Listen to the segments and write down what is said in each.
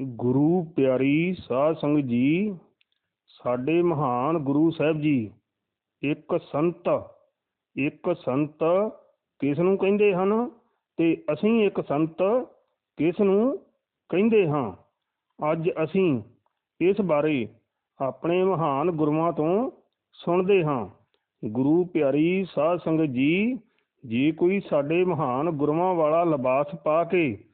ਗੁਰੂ ਪਿਆਰੀ ਸਾਧ ਸੰਗਤ ਜੀ, ਸਾਡੇ ਮਹਾਨ ਗੁਰੂ ਸਾਹਿਬ ਜੀ, ਇੱਕ ਸੰਤ ਇੱਕ ਸੰਤ ਕਿਸ ਨੂੰ ਕਹਿੰਦੇ ਹਨ ਤੇ ਅਸੀਂ ਇੱਕ ਸੰਤ ਕਿਸ ਨੂੰ ਕਹਿੰਦੇ ਹਾਂ? ਅੱਜ ਅਸੀਂ ਇਸ ਬਾਰੇ ਆਪਣੇ ਮਹਾਨ ਗੁਰੂਆਂ ਤੋਂ ਸੁਣਦੇ ਹਾਂ। ਗੁਰੂ ਪਿਆਰੀ ਸਾਧ ਸੰਗਤ ਜੀ, ਜੇ ਕੋਈ ਸਾਡੇ ਮਹਾਨ ਗੁਰੂਆਂ ਵਾਲਾ ਲਿਬਾਸ ਪਾ ਕੇ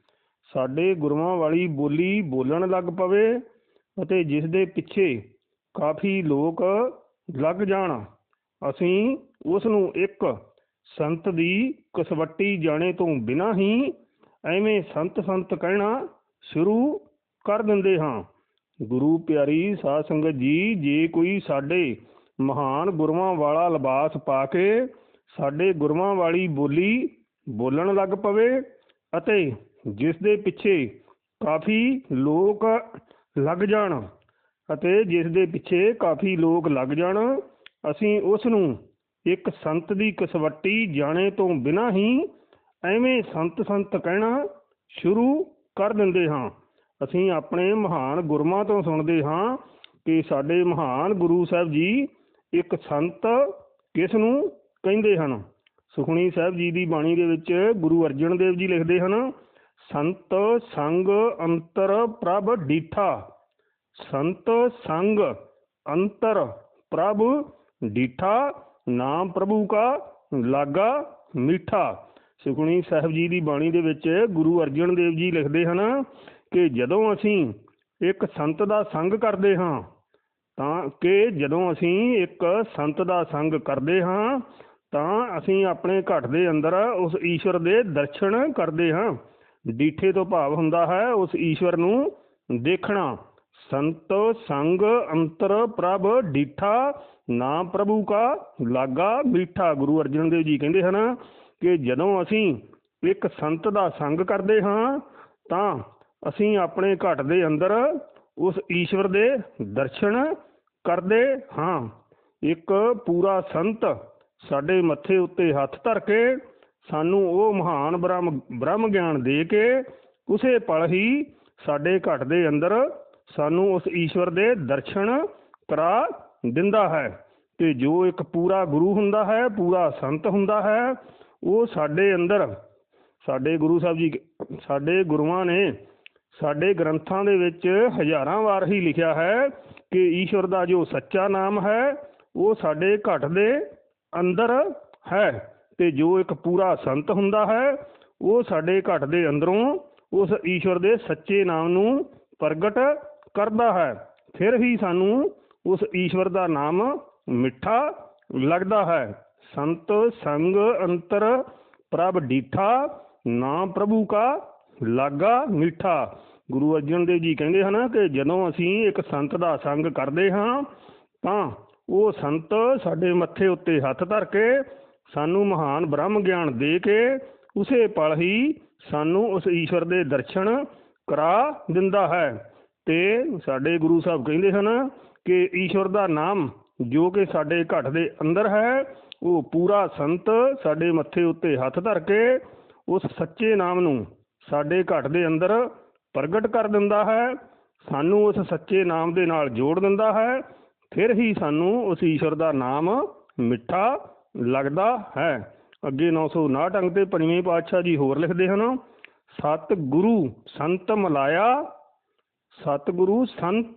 ਸਾਡੇ ਗੁਰੂਆਂ ਵਾਲੀ ਬੋਲੀ ਬੋਲਣ ਲੱਗ ਪਵੇ ਅਤੇ ਜਿਸ ਦੇ ਪਿੱਛੇ ਕਾਫੀ ਲੋਕ ਲੱਗ ਜਾਣ। ਅਸੀਂ ਉਸ ਨੂੰ ਇੱਕ ਸੰਤ ਦੀ ਕਸਵੱਟੀ ਜਾਣੇ ਤੋਂ ਬਿਨਾਂ ਹੀ ਐਵੇਂ ਸੰਤ ਸੰਤ ਕਹਿਣਾ ਸ਼ੁਰੂ ਕਰ ਦਿੰਦੇ ਹਾਂ। ਗੁਰੂ ਪਿਆਰੀ ਸਾਧ ਸੰਗਤ ਜੀ, ਜੇ ਕੋਈ ਸਾਡੇ ਮਹਾਨ ਗੁਰੂਆਂ ਵਾਲਾ ਲਿਬਾਸ ਪਾ ਕੇ ਸਾਡੇ ਗੁਰੂਆਂ ਵਾਲੀ ਬੋਲੀ ਬੋਲਣ ਲੱਗ ਪਵੇ ਅਤੇ ਜਿਸ ਦੇ ਪਿੱਛੇ ਕਾਫੀ ਲੋਕ ਲੱਗ ਜਾਣ ਅਤੇ ਜਿਸ ਦੇ ਪਿੱਛੇ ਕਾਫੀ ਲੋਕ ਲੱਗ ਜਾਣ, ਅਸੀਂ ਉਸ ਨੂੰ ਇੱਕ ਸੰਤ ਦੀ ਕਸਵੱਟੀ ਜਾਣੇ ਤੋਂ ਬਿਨਾਂ ਹੀ ਐਵੇਂ ਸੰਤ ਸੰਤ ਕਹਿਣਾ ਸ਼ੁਰੂ ਕਰ ਦਿੰਦੇ ਹਾਂ। ਅਸੀਂ ਆਪਣੇ ਮਹਾਨ ਗੁਰਮਾਂ ਤੋਂ ਸੁਣਦੇ ਹਾਂ ਕਿ ਸਾਡੇ ਮਹਾਨ ਗੁਰੂ ਸਾਹਿਬ ਜੀ ਇੱਕ ਸੰਤ ਕਿਸ ਨੂੰ ਕਹਿੰਦੇ ਹਨ। ਸੁਖਣੀ ਸਾਹਿਬ ਜੀ ਦੀ ਬਾਣੀ ਦੇ ਵਿੱਚ ਗੁਰੂ ਅਰਜਨ ਦੇਵ ਜੀ ਲਿਖਦੇ ਹਨ ਸੰਤ ਸੰਗ ਅੰਤਰ ਪ੍ਰਭ ਡੀਠਾ। ਸੰਤ ਸੰਗ ਅੰਤਰ ਪ੍ਰਭ ਡੀਠਾ, ਨਾਮ ਪ੍ਰਭੂ ਕਾ ਲਾਗਾ ਮਿੱਠਾ। ਸੁਖਣੀ ਸਾਹਿਬ ਜੀ ਦੀ ਬਾਣੀ ਦੇ ਵਿੱਚ ਗੁਰੂ ਅਰਜਨ ਦੇਵ ਜੀ ਲਿਖਦੇ ਹਨ ਕਿ ਜਦੋਂ ਅਸੀਂ ਇੱਕ ਸੰਤ ਦਾ ਸੰਗ ਕਰਦੇ ਹਾਂ, ਤਾਂ ਕਿ ਜਦੋਂ ਅਸੀਂ ਇੱਕ ਸੰਤ ਦਾ ਸੰਗ ਕਰਦੇ ਹਾਂ, ਤਾਂ ਅਸੀਂ ਆਪਣੇ ਘਟ ਦੇ ਅੰਦਰ ਉਸ ਈਸ਼ਵਰ ਦੇ ਦਰਸ਼ਨ ਕਰਦੇ ਹਾਂ। ਡੀਠੇ ਤੋਂ ਭਾਵ ਹੁੰਦਾ ਹੈ ਉਸ ਈਸ਼ਵਰ ਨੂੰ ਦੇਖਣਾ। ਸੰਤ ਸੰਗ ਅੰਤਰ ਪ੍ਰਭ ਡੀਠਾ ਨਾਮ ਪ੍ਰਭੂ ਕਾ ਲਾਗਾ ਮੀਠਾ। ਗੁਰੂ ਅਰਜਨ ਦੇਵ ਜੀ ਕਹਿੰਦੇ ਹਨ ਕਿ ਜਦੋਂ ਅਸੀਂ ਇੱਕ ਸੰਤ ਦਾ ਸੰਗ ਕਰਦੇ ਹਾਂ, ਤਾਂ ਅਸੀਂ ਆਪਣੇ ਘਟ ਦੇ ਅੰਦਰ ਉਸ ਈਸ਼ਵਰ ਦੇ ਦਰਸ਼ਨ ਕਰਦੇ ਹਾਂ। ਇੱਕ ਪੂਰਾ ਸੰਤ ਸਾਡੇ ਮੱਥੇ ਉੱਤੇ ਹੱਥ ਧਰ ਕੇ ਸਾਨੂੰ ਉਹ ਮਹਾਨ ਬ੍ਰਹਮ ਬ੍ਰਹਮ ਗਿਆਨ ਦੇ ਕੇ ਉਸੇ ਪਲ ਹੀ ਸਾਡੇ ਘਟ ਦੇ ਅੰਦਰ ਸਾਨੂੰ ਉਸ ਈਸ਼ਵਰ ਦੇ ਦਰਸ਼ਨ ਕਰਾ ਦਿੰਦਾ ਹੈ। ਤੇ ਜੋ ਇੱਕ ਪੂਰਾ ਗੁਰੂ ਹੁੰਦਾ ਹੈ, ਪੂਰਾ ਸੰਤ ਹੁੰਦਾ ਹੈ, ਉਹ ਸਾਡੇ ਅੰਦਰ, ਸਾਡੇ ਗੁਰੂ ਸਾਹਿਬ ਜੀ, ਸਾਡੇ ਗੁਰੂਆਂ ਨੇ ਸਾਡੇ ਗ੍ਰੰਥਾਂ ਦੇ ਵਿੱਚ ਹਜ਼ਾਰਾਂ ਵਾਰ ਹੀ ਲਿਖਿਆ ਹੈ ਕਿ ਈਸ਼ਵਰ ਦਾ ਜੋ ਸੱਚਾ ਨਾਮ ਹੈ, ਉਹ ਸਾਡੇ ਘਟ ਦੇ ਅੰਦਰ ਹੈ। ਤੇ ਜੋ ਇੱਕ ਪੂਰਾ ਸੰਤ ਹੁੰਦਾ ਹੈ, ਉਹ ਸਾਡੇ ਘਟ ਦੇ ਅੰਦਰੋਂ ਉਸ ਈਸ਼ਵਰ ਦੇ ਸੱਚੇ ਨਾਮ ਨੂੰ ਪ੍ਰਗਟ ਕਰਦਾ ਹੈ। ਫਿਰ ਹੀ ਸਾਨੂੰ ਉਸ ਈਸ਼ਵਰ ਦਾ ਨਾਮ ਮਿੱਠਾ ਲੱਗਦਾ ਹੈ। ਸੰਤ ਸੰਗ ਅੰਤਰ ਪ੍ਰਭ ਡੀਠਾ, ਨਾਮ ਪ੍ਰਭੂ ਕਾ ਲਾਗਾ ਮਿੱਠਾ। ਗੁਰੂ ਅਰਜਨ ਦੇਵ ਜੀ ਕਹਿੰਦੇ ਹਨ ਕਿ ਜਦੋਂ ਅਸੀਂ ਇੱਕ ਸੰਤ ਦਾ ਸੰਗ ਕਰਦੇ ਹਾਂ, ਤਾਂ ਉਹ ਸੰਤ ਸਾਡੇ ਮੱਥੇ ਉੱਤੇ ਹੱਥ ਧਰ ਕੇ ਸਾਨੂੰ ਮਹਾਨ ਬ੍ਰਹਮ ਗਿਆਨ ਦੇ ਕੇ ਉਸੇ ਪਲ ਹੀ ਸਾਨੂੰ ਉਸ ਈਸ਼ਵਰ ਦੇ ਦਰਸ਼ਨ ਕਰਾ ਦਿੰਦਾ ਹੈ। ਤੇ ਸਾਡੇ ਗੁਰੂ ਸਾਹਿਬ ਕਹਿੰਦੇ ਹਨ ਕਿ ਈਸ਼ਵਰ ਦਾ ਨਾਮ ਜੋ ਕਿ ਸਾਡੇ ਘਟ ਦੇ ਅੰਦਰ ਹੈ, ਉਹ ਪੂਰਾ ਸੰਤ ਸਾਡੇ ਮੱਥੇ ਉੱਤੇ ਹੱਥ ਧਰ ਕੇ ਉਸ ਸੱਚੇ ਨਾਮ ਨੂੰ ਸਾਡੇ ਘਟ ਦੇ ਅੰਦਰ ਪ੍ਰਗਟ ਕਰ ਦਿੰਦਾ ਹੈ, ਸਾਨੂੰ ਉਸ ਸੱਚੇ ਨਾਮ ਦੇ ਨਾਲ ਜੋੜ ਦਿੰਦਾ ਹੈ, ਫਿਰ ਹੀ ਸਾਨੂੰ ਉਸ ਈਸ਼ਵਰ ਦਾ ਨਾਮ ਮਿੱਠਾ ਲੱਗਦਾ ਹੈ। ਅੱਗੇ 959 ਅੰਕ ਤੇ ਪੰਜਵੇਂ ਪਾਤਸ਼ਾਹ ਜੀ ਹੋਰ ਲਿਖਦੇ ਹਨ ਸਤ ਗੁਰੂ ਸੰਤ ਮਲਾਇਆ, ਸਤਿਗੁਰੂ ਸੰਤ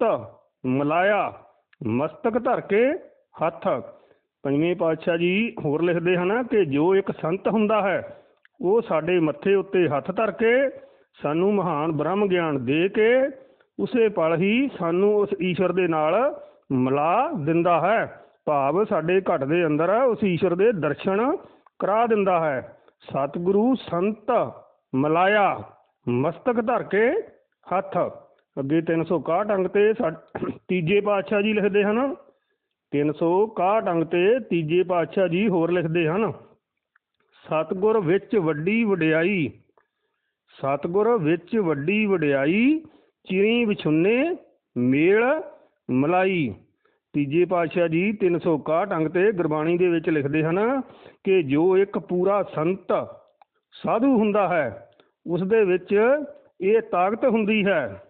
ਮਲਾਇਆ, ਮਸਤਕ ਧਰ ਕੇ ਹੱਥ। ਪੰਜਵੇਂ ਪਾਤਸ਼ਾਹ ਜੀ ਹੋਰ ਲਿਖਦੇ ਹਨ ਕਿ ਜੋ ਇੱਕ ਸੰਤ ਹੁੰਦਾ ਹੈ, ਉਹ ਸਾਡੇ ਮੱਥੇ ਉੱਤੇ ਹੱਥ ਧਰ ਕੇ ਸਾਨੂੰ ਮਹਾਨ ਬ੍ਰਹਮ ਗਿਆਨ ਦੇ ਕੇ ਉਸੇ ਪਲ ਹੀ ਸਾਨੂੰ ਉਸ ਈਸ਼ਵਰ ਦੇ ਨਾਲ ਮਿਲਾ ਦਿੰਦਾ ਹੈ। ਭਾਵ ਸਾਡੇ ਘਟ ਦੇ ਅੰਦਰ ਉਸ ਈਸ਼ਵਰ ਦੇ ਦਰਸ਼ਨ ਕਰਾ ਦਿੰਦਾ ਹੈ। ਸਤਿਗੁਰੂ ਸੰਤ ਮਲਾਇਆ, ਮਸਤਕ ਧਰ ਕੇ ਹੱਥ। ਅੱਗੇ 361 ਅੰਗ ਤੇ ਤੀਜੇ ਪਾਤਸ਼ਾਹ ਜੀ ਲਿਖਦੇ ਹਨ। 361 ਅੰਗ ਤੇ ਤੀਜੇ ਪਾਤਸ਼ਾਹ ਜੀ ਹੋਰ ਲਿਖਦੇ ਹਨ। ਸਤਗੁਰ ਵਿੱਚ ਵੱਡੀ ਵਡਿਆਈ, ਸਤਗੁਰ ਵਿੱਚ ਵੱਡੀ ਵਡਿਆਈ, ਚਿਰੀ ਵਿਛੁੰਨੇ, ਮੇਲ ਮਲਾਈ। ਤੀਜੇ ਪਾਤਸ਼ਾਹ ਜੀ 361 ਅੰਗ ਤੇ ਗੁਰਬਾਣੀ ਦੇ ਵਿੱਚ ਲਿਖਦੇ ਹਨ ਕਿ ਜੋ ਇੱਕ ਪੂਰਾ ਸੰਤ ਸਾਧੂ ਹੁੰਦਾ ਹੈ ਉਸ ਦੇ ਵਿੱਚ ਇਹ ਤਾਕਤ ਹੁੰਦੀ ਹੈ।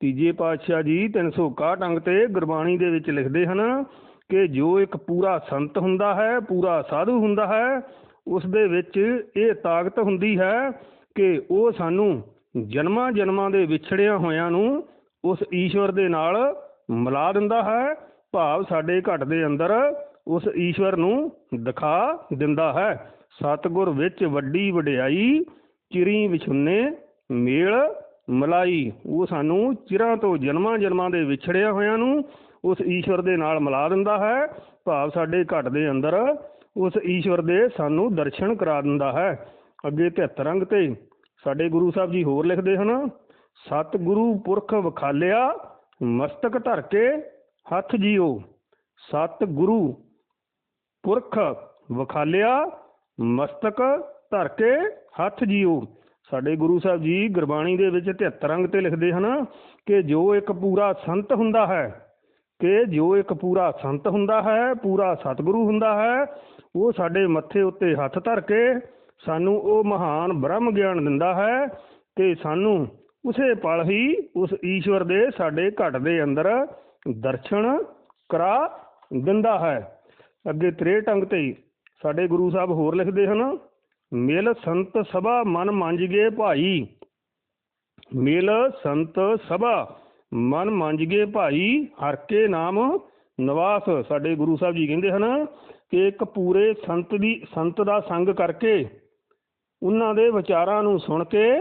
ਤੀਜੇ ਪਾਤਸ਼ਾਹ ਜੀ 361 ਅੰਗ ਤੇ ਗੁਰਬਾਣੀ ਦੇ ਵਿੱਚ ਲਿਖਦੇ ਹਨ ਕਿ ਜੋ ਇੱਕ ਪੂਰਾ ਸੰਤ ਹੁੰਦਾ ਹੈ, ਪੂਰਾ ਸਾਧੂ ਹੁੰਦਾ ਹੈ ਉਸ ਦੇ ਵਿੱਚ ਇਹ ਤਾਕਤ ਹੁੰਦੀ ਹੈ ਕਿ ਉਹ ਸਾਨੂੰ ਜਨਮਾਂ ਜਨਮਾਂ ਦੇ ਵਿਛੜਿਆਂ ਹੋਇਆਂ ਨੂੰ ਉਸ ਈਸ਼ਵਰ ਦੇ ਨਾਲ ਮਿਲਾ ਦਿੰਦਾ ਹੈ ਭਾਵ ਸਾਡੇ ਘਟ ਦੇ ਅੰਦਰ ਉਸ ਈਸ਼ਵਰ ਨੂੰ ਦਿਖਾ ਦਿੰਦਾ ਹੈ। ਸਤਿਗੁਰ ਵਿੱਚ ਵੱਡੀ ਵਡਿਆਈ, ਚਿਰੀ ਵਿਛੁੰਨੇ, ਮੇਲ, ਮਲਾਈ, ਉਹ ਸਾਨੂੰ ਚਿਰਾਂ ਤੋਂ ਜਨਮਾਂ ਜਨਮਾਂ ਦੇ ਵਿਛੜਿਆ ਹੋਇਆਂ ਨੂੰ ਉਸ ਈਸ਼ਵਰ ਦੇ ਨਾਲ ਮਿਲਾ ਦਿੰਦਾ ਹੈ। ਭਾਵ ਸਾਡੇ ਘਟ ਦੇ ਅੰਦਰ ਉਸ ਈਸ਼ਵਰ ਦੇ ਸਾਨੂੰ ਦਰਸ਼ਨ ਕਰਾ ਦਿੰਦਾ ਹੈ। ਅੱਗੇ 73 ਅੰਗ ਤੇ ਸਾਡੇ ਗੁਰੂ ਸਾਹਿਬ ਜੀ ਹੋਰ ਲਿਖਦੇ ਹਨ, ਸਤਿਗੁਰੂ ਪੁਰਖ ਵਿਖਾਲਿਆ, ਮਸਤਕ ਧਰ ਕੇ ਹੱਥ ਜੀਓ। ਸਤਿਗੁਰੂ ਪੁਰਖ ਵਿਖਾਲਿਆ, ਮਸਤਕ ਧਰ ਕੇ ਹੱਥ ਜੀਓ। ਸਾਡੇ ਗੁਰੂ ਸਾਹਿਬ ਜੀ ਗੁਰਬਾਣੀ ਦੇ ਵਿੱਚ 73 ਅੰਗ ਤੇ ਲਿਖਦੇ ਹਨ ਕਿ ਜੋ ਇੱਕ ਪੂਰਾ ਸੰਤ ਹੁੰਦਾ ਹੈ, ਕਿ ਜੋ ਇੱਕ ਪੂਰਾ ਸੰਤ ਹੁੰਦਾ ਹੈ, ਪੂਰਾ ਸਤਿਗੁਰੂ ਹੁੰਦਾ ਹੈ, ਉਹ ਸਾਡੇ ਮੱਥੇ ਉੱਤੇ ਹੱਥ ਧਰ ਕੇ ਸਾਨੂੰ ਉਹ ਮਹਾਨ ਬ੍ਰਹਮ ਗਿਆਨ ਦਿੰਦਾ ਹੈ ਤੇ ਸਾਨੂੰ ਉਸੇ ਪਲ ਹੀ ਉਸ ਈਸ਼ਵਰ ਦੇ ਸਾਡੇ ਘਟ ਦੇ ਅੰਦਰ ਦਰਸ਼ਨ ਕਰਾ ਦਿੰਦਾ ਹੈ। ਅੱਗੇ 63 ਅੰਗ ਤੇ ਸਾਡੇ ਗੁਰੂ ਸਾਹਿਬ ਹੋਰ ਲਿਖਦੇ ਹਨ, ਮਿਲ ਸੰਤ ਸਭਾ ਮਨ ਮੰਜ ਗਏ ਭਾਈ। ਮਿਲ ਸੰਤ ਸਭਾ ਮਨ ਮੰਜ ਗਏ ਭਾਈ, ਹਰ ਕੇ ਨਾਮ ਨਿਵਾਸ। ਸਾਡੇ ਗੁਰੂ ਸਾਹਿਬ ਜੀ ਕਹਿੰਦੇ ਹਨ ਕਿ ਇੱਕ ਪੂਰੇ ਸੰਤ ਦੀ, ਸੰਤ ਦਾ ਸੰਗ ਕਰਕੇ ਉਹਨਾਂ ਦੇ ਵਿਚਾਰਾਂ ਨੂੰ ਸੁਣ ਕੇ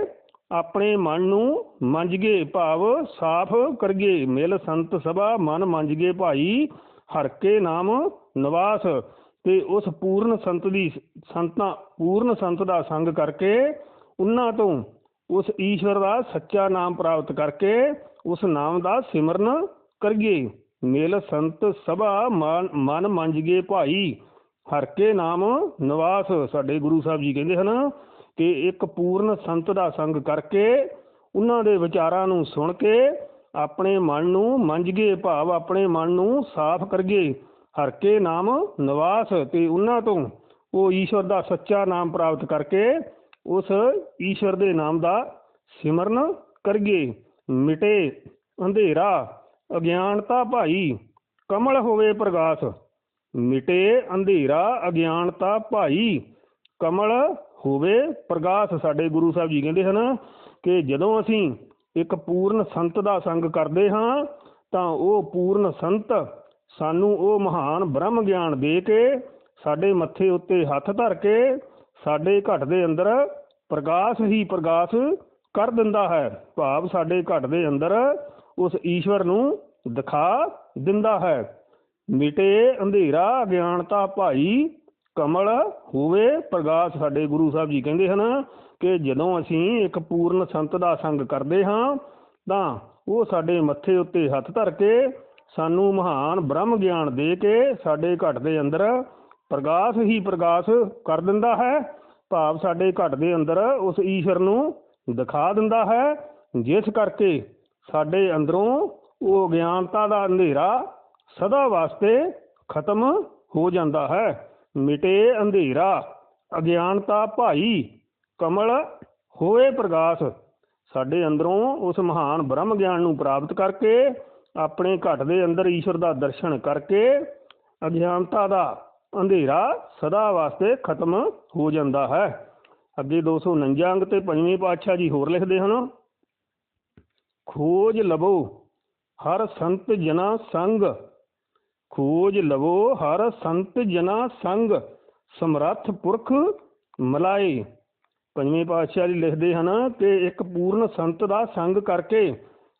ਆਪਣੇ ਮਨ ਨੂੰ ਮੰਜ ਗਏ ਭਾਵ ਸਾਫ਼ ਕਰਗੇ। ਮਿਲ ਸੰਤ ਸਭਾ, ਮਨ ਮੰਜ ਭਾਈ, ਹਰ ਕੇ ਨਾਮ ਨਿਵਾਸ। ਤੇ ਉਸ ਪੂਰਨ ਸੰਤ ਦੀ ਸੰਤਾਂ, ਪੂਰਨ ਸੰਤ ਦਾ ਸੰਗ ਕਰਕੇ ਉਹਨਾਂ ਤੋਂ ਉਸ ਈਸ਼ਵਰ ਦਾ ਸੱਚਾ ਨਾਮ ਪ੍ਰਾਪਤ ਕਰਕੇ ਉਸ ਨਾਮ ਦਾ ਸਿਮਰਨ ਕਰੀਏ। ਮਿਲ ਸੰਤ ਸਭਾ, ਮਨ ਮਨ ਮੰਜ ਗਏ ਭਾਈ, ਹਰ ਕੇ ਨਾਮ ਨਿਵਾਸ। ਸਾਡੇ ਗੁਰੂ ਸਾਹਿਬ ਜੀ ਕਹਿੰਦੇ ਹਨ ਕਿ ਇੱਕ ਪੂਰਨ ਸੰਤ ਦਾ ਸੰਗ ਕਰਕੇ ਉਹਨਾਂ ਦੇ ਵਿਚਾਰਾਂ ਨੂੰ ਸੁਣ ਕੇ ਆਪਣੇ ਮਨ ਨੂੰ ਮੰਜ ਗਏ ਭਾਵ ਆਪਣੇ ਮਨ ਨੂੰ ਸਾਫ਼ ਕਰੀਏ ਹਰ ਕੇ ਨਾਮ ਨਿਵਾਸ ਤੇ ਉਹਨਾਂ ਤੋਂ ਉਹ ਈਸ਼ਵਰ ਦਾ ਸੱਚਾ ਨਾਮ ਪ੍ਰਾਪਤ ਕਰਕੇ ਉਸ ਈਸ਼ਵਰ ਦੇ ਨਾਮ ਦਾ ਸਿਮਰਨ ਕਰੀਏ ਮਿਟੇ ਅੰਧੇਰਾ, ਅਗਿਆਨਤਾ ਭਾਈ, ਕਮਲ ਹੋਵੇ ਪ੍ਰਗਾਸ। ਮਿਟੇ ਅੰਧੇਰਾ, ਅਗਿਆਨਤਾ ਭਾਈ, ਕਮਲ ਹੋਵੇ, ਪ੍ਰਗਾਸ ਸਾਡੇ ਗੁਰੂ ਸਾਹਿਬ ਜੀ ਕਹਿੰਦੇ ਹਨ ਕਿ ਜਦੋਂ ਅਸੀਂ ਇੱਕ ਪੂਰਨ ਸੰਤ ਦਾ ਸੰਗ ਕਰਦੇ ਹਾਂ, ਤਾਂ ਉਹ ਪੂਰਨ ਸੰਤ ਸਾਨੂੰ ਉਹ ਮਹਾਨ ਬ੍ਰਹਮ ਗਿਆਨ ਦੇ ਕੇ, ਸਾਡੇ ਮੱਥੇ ਉੱਤੇ ਹੱਥ ਧਰ ਕੇ, ਸਾਡੇ ਘਟ ਦੇ ਅੰਦਰ ਪ੍ਰਕਾਸ਼ ਹੀ ਪ੍ਰਕਾਸ਼ ਕਰ ਦਿੰਦਾ ਹੈ। ਭਾਵ ਸਾਡੇ ਘਟ ਦੇ ਅੰਦਰ ਉਸ ਈਸ਼ਵਰ ਨੂੰ ਦਿਖਾ ਦਿੰਦਾ ਹੈ। ਮਿਟੇ ਅੰਧੇਰਾ ਅਗਿਆਨਤਾ ਭਾਈ ਕਮਲ ਹੋਵੇ ਪ੍ਰਕਾਸ਼ ਸਾਡੇ ਗੁਰੂ ਸਾਹਿਬ ਜੀ ਕਹਿੰਦੇ ਹਨ ਕਿ ਜਦੋਂ ਅਸੀਂ ਇੱਕ ਪੂਰਨ ਸੰਤ ਦਾ ਸੰਗ ਕਰਦੇ ਹਾਂ, ਤਾਂ ਉਹ ਸਾਡੇ ਮੱਥੇ ਉੱਤੇ ਹੱਥ ਧਰ ਕੇ ਸਾਨੂੰ ਮਹਾਨ ਬ੍ਰਹਮ ਗਿਆਨ ਦੇ ਕੇ ਸਾਡੇ ਘਟ ਦੇ ਅੰਦਰ ਪ੍ਰਕਾਸ਼ ਹੀ ਪ੍ਰਕਾਸ਼ ਕਰ ਦਿੰਦਾ ਹੈ। ਭਾਵ ਸਾਡੇ ਘਟ ਦੇ ਅੰਦਰ ਉਸ ਈਸ਼ਵਰ ਨੂੰ ਦਿਖਾ ਦਿੰਦਾ ਹੈ, ਜਿਸ ਕਰਕੇ ਸਾਡੇ ਅੰਦਰੋਂ ਉਹ ਗਿਆਨਤਾ ਦਾ ਅੰਧੇਰਾ ਸਦਾ ਵਾਸਤੇ ਖਤਮ ਹੋ ਜਾਂਦਾ ਹੈ। ਮਿਟੇ ਅੰਧੇਰਾ, ਅਗਿਆਨਤਾ ਭਾਈ, ਕਮਲ ਹੋਏ ਪ੍ਰਕਾਸ਼ ਸਾਡੇ ਅੰਦਰੋਂ ਉਸ ਮਹਾਨ ਬ੍ਰਹਮ ਗਿਆਨ ਨੂੰ ਪ੍ਰਾਪਤ ਕਰਕੇ, ਆਪਣੇ ਘਟ ਦੇ ਅੰਦਰ ਈਸ਼ਵਰ ਦਾ ਦਰਸ਼ਨ ਕਰਕੇ, ਅਗਿਆਨਤਾ ਦਾ ਅੰਧੇਰਾ ਸਦਾ ਵਾਸਤੇ ਖਤਮ ਹੋ ਜਾਂਦਾ ਹੈ। ਅੱਗੇ 249 ਅੰਗ ਤੇ ਪੰਜਵੇਂ ਪਾਤਸ਼ਾਹ ਜੀ ਹੋਰ ਲਿਖਦੇ ਹਨ, ਖੋਜ ਲਵੋ, ਹਰ ਸੰਤ ਜਨਾ ਸੰਗ ਖੋਜ ਲਵੋ ਹਰ ਸੰਤ ਜਨਾ ਸੰਗ, ਸਮਰੱਥ ਪੁਰਖ ਮਲਾਏ। ਪੰਜਵੇਂ ਪਾਤਸ਼ਾਹ ਜੀ ਲਿਖਦੇ ਹਨ ਕਿ ਇੱਕ ਪੂਰਨ ਸੰਤ ਦਾ ਸੰਗ ਕਰਕੇ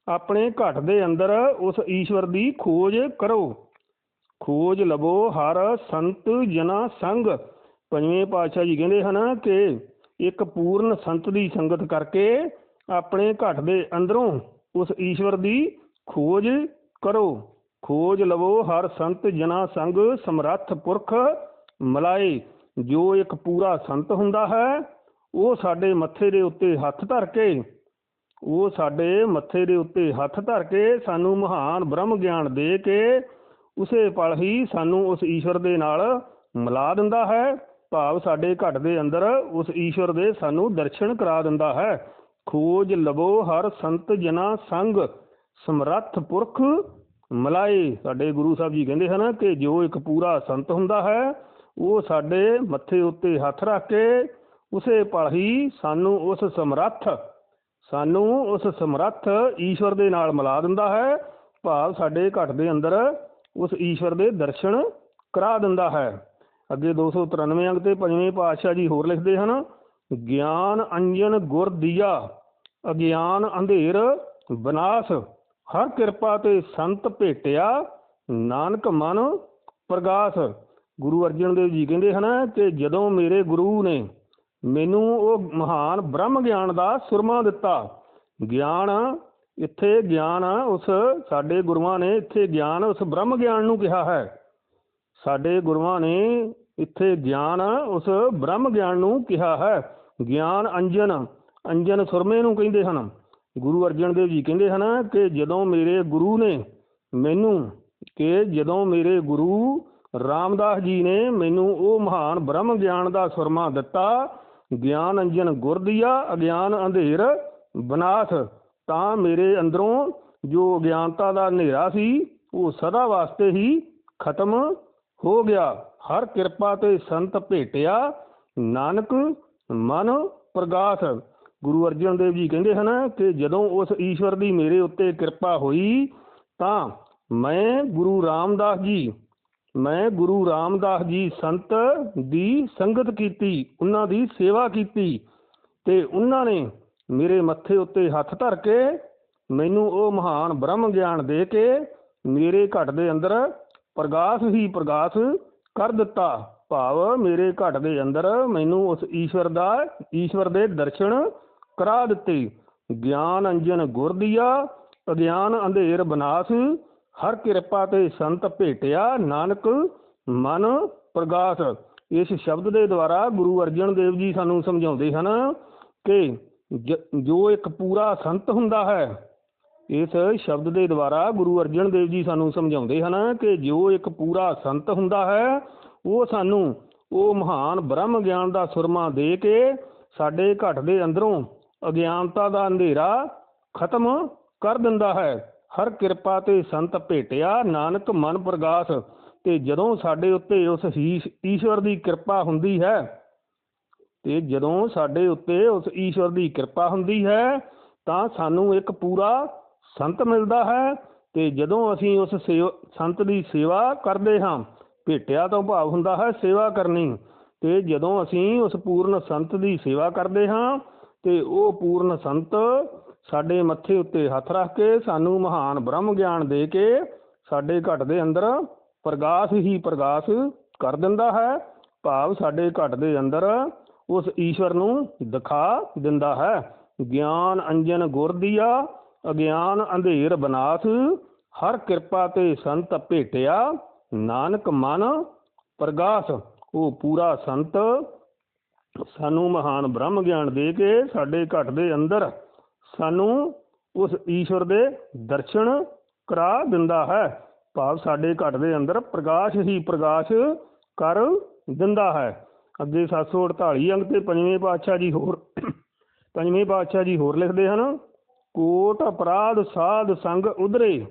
ਆਪਣੇ ਘਟ ਦੇ ਅੰਦਰ ਉਸ ਈਸ਼ਵਰ ਦੀ ਖੋਜ ਕਰੋ। ਖੋਜ ਲਵੋ ਹਰ ਸੰਤ ਜਨਾ ਸੰਗ। ਪੰਜਵੇਂ ਪਾਤਸ਼ਾਹ ਜੀ ਕਹਿੰਦੇ ਹਨ ਕਿ ਇੱਕ ਪੂਰਨ ਸੰਤ ਦੀ ਸੰਗਤ ਕਰਕੇ ਆਪਣੇ ਘਟ ਦੇ ਅੰਦਰੋਂ ਉਸ ਈਸ਼ਵਰ ਦੀ ਖੋਜ ਕਰੋ। ਖੋਜ ਲਵੋ ਹਰ ਸੰਤ ਜਨਾ ਸੰਗ ਸਮਰੱਥ ਪੁਰਖ ਮਲਾਏ, ਜੋ ਇੱਕ ਪੂਰਾ ਸੰਤ ਹੁੰਦਾ ਹੈ, ਉਹ ਸਾਡੇ ਮੱਥੇ ਦੇ ਉੱਤੇ ਹੱਥ ਧਰ ਕੇ, ਉਹ ਸਾਡੇ ਮੱਥੇ ਦੇ ਉੱਤੇ ਹੱਥ ਧਰ ਕੇ ਸਾਨੂੰ ਮਹਾਨ ਬ੍ਰਹਮ ਗਿਆਨ ਦੇ ਕੇ, ਉਸੇ ਪਲ ਹੀ ਸਾਨੂੰ ਉਸ ਈਸ਼ਵਰ ਦੇ ਨਾਲ ਮਿਲਾ ਦਿੰਦਾ ਹੈ। ਭਾਵ ਸਾਡੇ ਘਟ ਦੇ ਅੰਦਰ ਉਸ ਈਸ਼ਵਰ ਦੇ ਸਾਨੂੰ ਦਰਸ਼ਨ ਕਰਾ ਦਿੰਦਾ ਹੈ। ਖੋਜ ਲਵੋ ਹਰ ਸੰਤ ਜਨਾ ਸੰਗ ਸਮਰੱਥ ਪੁਰਖ ਮਲਾਏ ਸਾਡੇ ਗੁਰੂ ਸਾਹਿਬ ਜੀ ਕਹਿੰਦੇ ਹਨ ਕਿ ਜੋ ਇੱਕ ਪੂਰਾ ਸੰਤ ਹੁੰਦਾ ਹੈ, ਉਹ ਸਾਡੇ ਮੱਥੇ ਉੱਤੇ ਹੱਥ ਰੱਖ ਕੇ ਉਸੇ ਪਲ ਹੀ ਸਾਨੂੰ ਉਸ ਸਮਰੱਥ, ਸਾਨੂੰ ਉਸ ਸਮਰੱਥ ਈਸ਼ਵਰ ਦੇ ਨਾਲ ਮਿਲਾ ਦਿੰਦਾ ਹੈ, ਭਾਵ ਸਾਡੇ ਘਟ ਦੇ ਅੰਦਰ ਉਸ ਈਸ਼ਵਰ ਦੇ ਦਰਸ਼ਨ ਕਰਾ ਦਿੰਦਾ ਹੈ। ਅੱਗੇ 293 ਅੰਕ ਤੇ ਪੰਜਵੇਂ ਪਾਤਸ਼ਾਹ ਜੀ ਹੋਰ ਲਿਖਦੇ ਹਨ, ਗਿਆਨ ਅੰਜਨ ਗੁਰ ਦੀਆ, ਅਗਿਆਨ ਅੰਧੇਰ ਬਨਾਸ ਹਰ ਕਿਰਪਾ ਤੇ ਸੰਤ ਭੇਟਿਆ, ਨਾਨਕ ਮਨ ਪ੍ਰਗਾਸ। ਗੁਰੂ ਅਰਜਨ ਦੇਵ ਜੀ ਕਹਿੰਦੇ ਹਨ ਕਿ ਜਦੋਂ ਮੇਰੇ ਗੁਰੂ ਨੇ ਮੈਨੂੰ ਉਹ ਮਹਾਨ ਬ੍ਰਹਮ ਗਿਆਨ ਦਾ ਸੁਰਮਾ ਦਿੱਤਾ, ਗਿਆਨ ਇੱਥੇ ਗਿਆਨ ਉਸ ਸਾਡੇ ਗੁਰੂਆਂ ਨੇ ਇੱਥੇ ਗਿਆਨ ਉਸ ਬ੍ਰਹਮ ਗਿਆਨ ਨੂੰ ਕਿਹਾ ਹੈ। ਸਾਡੇ ਗੁਰੂਆਂ ਨੇ ਇੱਥੇ ਗਿਆਨ ਉਸ ਬ੍ਰਹਮ ਗਿਆਨ ਨੂੰ ਕਿਹਾ ਹੈ। ਗਿਆਨ ਅੰਜਨ ਅੰਜਨ ਸੁਰਮੇ ਨੂੰ ਕਹਿੰਦੇ ਹਨ। ਗੁਰੂ ਅਰਜਨ ਦੇਵ ਜੀ ਕਹਿੰਦੇ ਹਨ ਕਿ ਜਦੋਂ ਮੇਰੇ ਗੁਰੂ ਨੇ ਮੈਨੂੰ, ਕਿ ਜਦੋਂ ਮੇਰੇ ਗੁਰੂ ਰਾਮਦਾਸ ਜੀ ਨੇ ਮੈਨੂੰ ਉਹ ਮਹਾਨ ਬ੍ਰਹਮ ਗਿਆਨ ਦਾ ਸੁਰਮਾ ਦਿੱਤਾ, ਗਿਆਨ ਅੰਜਨ ਗੁਰ ਦੀਆ, ਅਗਿਆਨ ਅੰਧੇਰ ਬਨਾਥ, ਤਾਂ ਮੇਰੇ ਅੰਦਰੋਂ ਜੋ ਅਗਿਆਨਤਾ ਦਾ ਹਨੇਰਾ ਸੀ, ਉਹ ਸਦਾ ਵਾਸਤੇ ਹੀ ਖਤਮ ਹੋ ਗਿਆ। ਹਰ ਕਿਰਪਾ ਤੇ ਸੰਤ ਭੇਟਿਆ, ਨਾਨਕ ਮਨ ਪ੍ਰਗਾਥ ਗੁਰੂ ਅਰਜਨ ਦੇਵ ਜੀ ਕਹਿੰਦੇ ਹਨ ਕਿ ਜਦੋਂ ਉਸ ਈਸ਼ਵਰ ਦੀ ਮੇਰੇ ਉੱਤੇ ਕਿਰਪਾ ਹੋਈ, ਤਾਂ ਮੈਂ ਗੁਰੂ ਰਾਮਦਾਸ ਜੀ, ਮੈਂ ਗੁਰੂ ਰਾਮਦਾਸ ਜੀ ਸੰਤ ਦੀ ਸੰਗਤ ਕੀਤੀ, ਉਹਨਾਂ ਦੀ ਸੇਵਾ ਕੀਤੀ ਤੇ ਉਹਨਾਂ ਨੇ ਮੇਰੇ ਮੱਥੇ ਉੱਤੇ ਹੱਥ ਧਰ ਕੇ ਮੈਨੂੰ ਉਹ ਮਹਾਨ ਬ੍ਰਹਮ ਗਿਆਨ ਦੇ ਕੇ ਮੇਰੇ ਘਟ ਦੇ ਅੰਦਰ ਪ੍ਰਗਾਸ ਹੀ ਪ੍ਰਗਾਸ ਕਰ ਦਿੱਤਾ। ਭਾਵ ਮੇਰੇ ਘਟ ਦੇ ਅੰਦਰ ਮੈਨੂੰ ਉਸ ਈਸ਼ਵਰ ਦਾ, ਈਸ਼ਵਰ ਦੇ ਦਰਸ਼ਨ ਕਰਾ ਦਿੱਤੇ। ਗਿਆਨ ਅੰਜਨ ਗੁਰ ਦੀਆ, ਅਗਿਆਨ ਅੰਧੇਰ ਬਨਾਸ, ਹਰ ਕਿਰਪਾ ਤੇ ਸੰਤ ਭੇਟਿਆ ਨਾਨਕ ਮਨ ਪ੍ਰਗਾਸ। ਇਸ ਸ਼ਬਦ ਦੇ ਦੁਆਰਾ ਗੁਰੂ ਅਰਜਨ ਦੇਵ ਜੀ ਸਾਨੂੰ ਸਮਝਾਉਂਦੇ ਹਨ ਕਿ ਜ- ਜੋ ਇੱਕ ਪੂਰਾ ਸੰਤ ਹੁੰਦਾ ਹੈ, ਇਸ ਸ਼ਬਦ ਦੇ ਦੁਆਰਾ ਗੁਰੂ ਅਰਜਨ ਦੇਵ ਜੀ ਸਾਨੂੰ ਸਮਝਾਉਂਦੇ ਹਨ ਕਿ ਜੋ ਇੱਕ ਪੂਰਾ ਸੰਤ ਹੁੰਦਾ ਹੈ, ਉਹ ਸਾਨੂੰ ਉਹ ਮਹਾਨ ਬ੍ਰਹਮ ਗਿਆਨ ਦਾ ਸੁਰਮਾ ਦੇ ਕੇ ਸਾਡੇ ਘਟ ਦੇ ਅੰਦਰੋਂ ਅਗਿਆਨਤਾ ਦਾ ਅੰਧੇਰਾ ਖਤਮ ਕਰ ਦਿੰਦਾ ਹੈ। ਹਰ ਕਿਰਪਾ ਤੇ ਸੰਤ ਭੇਟਿਆ ਨਾਨਕ ਮਨ ਪ੍ਰਗਾਸ। ਤੇ ਜਦੋਂ ਸਾਡੇ ਉੱਤੇ ਉਸ ਈਸ਼- ਈਸ਼ਵਰ ਦੀ ਕਿਰਪਾ ਹੁੰਦੀ ਹੈ, ਤੇ ਜਦੋਂ ਸਾਡੇ ਉੱਤੇ ਉਸ ਈਸ਼ਵਰ ਦੀ ਕਿਰਪਾ ਹੁੰਦੀ ਹੈ, ਤਾਂ ਸਾਨੂੰ ਇੱਕ ਪੂਰਾ ਸੰਤ ਮਿਲਦਾ ਹੈ। ਤੇ ਜਦੋਂ ਅਸੀਂ ਉਸ ਸੇਵ ਸੰਤ ਦੀ ਸੇਵਾ ਕਰਦੇ ਹਾਂ, ਭੇਟਿਆ ਤੋਂ ਭਾਵ ਹੁੰਦਾ ਹੈ ਸੇਵਾ ਕਰਨੀ। ਤੇ ਜਦੋਂ ਅਸੀਂ ਉਸ ਪੂਰਨ ਸੰਤ ਦੀ ਸੇਵਾ ਕਰਦੇ ਹਾਂ ਤੇ ਉਹ ਪੂਰਨ ਸੰਤ ਸਾਡੇ ਮੱਥੇ ਉੱਤੇ ਹੱਥ ਰੱਖ ਕੇ ਸਾਨੂੰ ਮਹਾਨ ਬ੍ਰਹਮ ਗਿਆਨ ਦੇ ਕੇ ਸਾਡੇ ਘਟ ਦੇ ਅੰਦਰ ਪ੍ਰਗਾਸ ਹੀ ਪ੍ਰਗਾਸ ਕਰ ਦਿੰਦਾ ਹੈ, ਭਾਵ ਸਾਡੇ ਘਟ ਦੇ ਅੰਦਰ ਉਸ ਈਸ਼ਵਰ ਨੂੰ ਦਿਖਾ ਦਿੰਦਾ ਹੈ। ਗਿਆਨ ਅੰਜਨ ਗੁਰ ਦੀਆ, ਅਗਿਆਨ ਅੰਧੇਰ ਬਨਾਸ, ਹਰ ਕਿਰਪਾ ਤੇ ਸੰਤ ਭੇਟਿਆ, ਨਾਨਕ ਮਨ ਪ੍ਰਗਾਸ, ਉਹ ਪੂਰਾ ਸੰਤ ਸਾਨੂੰ ਮਹਾਨ ਬ੍ਰਹਮ ਗਿਆਨ ਦੇ ਕੇ ਸਾਡੇ ਘਟ ਦੇ ਅੰਦਰ ਸਾਨੂੰ ਉਸ ਈਸ਼ਵਰ ਦੇ ਦਰਸ਼ਨ ਕਰਾ ਦਿੰਦਾ ਹੈ। ਭਾਵ ਸਾਡੇ ਘਟ ਦੇ ਅੰਦਰ ਪ੍ਰਕਾਸ਼ ਹੀ ਪ੍ਰਕਾਸ਼ ਕਰ ਦਿੰਦਾ ਹੈ। ਅੱਗੇ 748 ਅੰਕ ਤੇ ਪੰਜਵੇਂ ਪਾਤਸ਼ਾਹ ਜੀ ਹੋਰ ਪੰਜਵੇਂ ਪਾਤਸ਼ਾਹ ਜੀ ਹੋਰ ਲਿਖਦੇ ਹਨ, ਕੋਟ ਅਪਰਾਧ ਸਾਧ ਸੰਗ ਉਧਰੇ,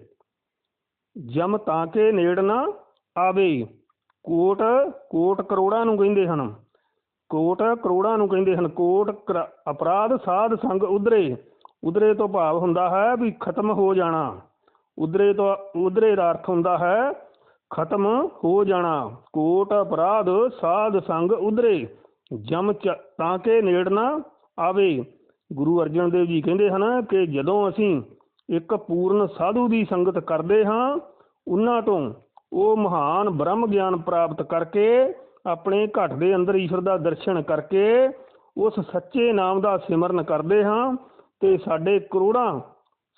ਜਮ ਤਾਂ ਕੇ ਨੇੜ ਨਾ ਆਵੇ। ਕੋਟ ਕੋਟ ਕਰੋੜਾਂ ਨੂੰ ਕਹਿੰਦੇ ਹਨ। ਕੋਟ ਕਰੋੜਾਂ ਨੂੰ ਕਹਿੰਦੇ ਹਨ, ਕੋਟ ਕਰ- ਅਪਰਾਧ ਸਾਧ ਸੰਗ ਉਧਰੇ ਉਧਰੇ ਤੋਂ ਭਾਵ ਹੁੰਦਾ ਹੈ ਵੀ ਖਤਮ ਹੋ ਜਾਣਾ, ਉਧਰੇ ਤੋਂ, ਉਧਰੇ ਦਾ ਅਰਥ ਹੁੰਦਾ ਹੈ ਖਤਮ ਹੋ ਜਾਣਾ, ਕੋਟ ਅਪਰਾਧ ਸਾਧ ਸੰਗ ਉਧਰੇ, ਜਮ ਚ- ਤਾਂ ਕੇ ਨੇੜ ਨਾ ਆਵੇ। ਗੁਰੂ ਅਰਜਨ ਦੇਵ ਜੀ ਕਹਿੰਦੇ ਹਨ ਕਿ ਜਦੋਂ ਅਸੀਂ ਇੱਕ ਪੂਰਨ ਸਾਧੂ ਦੀ ਸੰਗਤ ਕਰਦੇ ਹਾਂ, ਉਹਨਾਂ ਤੋਂ ਉਹ ਮਹਾਨ ਬ੍ਰਹਮ ਗਿਆਨ ਪ੍ਰਾਪਤ ਕਰਕੇ ਆਪਣੇ ਘਟ ਦੇ ਅੰਦਰ ਈਸ਼ਵਰ ਦਾ ਦਰਸ਼ਨ ਕਰਕੇ ਉਸ ਸੱਚੇ ਨਾਮ ਦਾ ਸਿਮਰਨ ਕਰਦੇ ਹਾਂ ਤੇ ਸਾਡੇ ਕਰੋੜਾਂ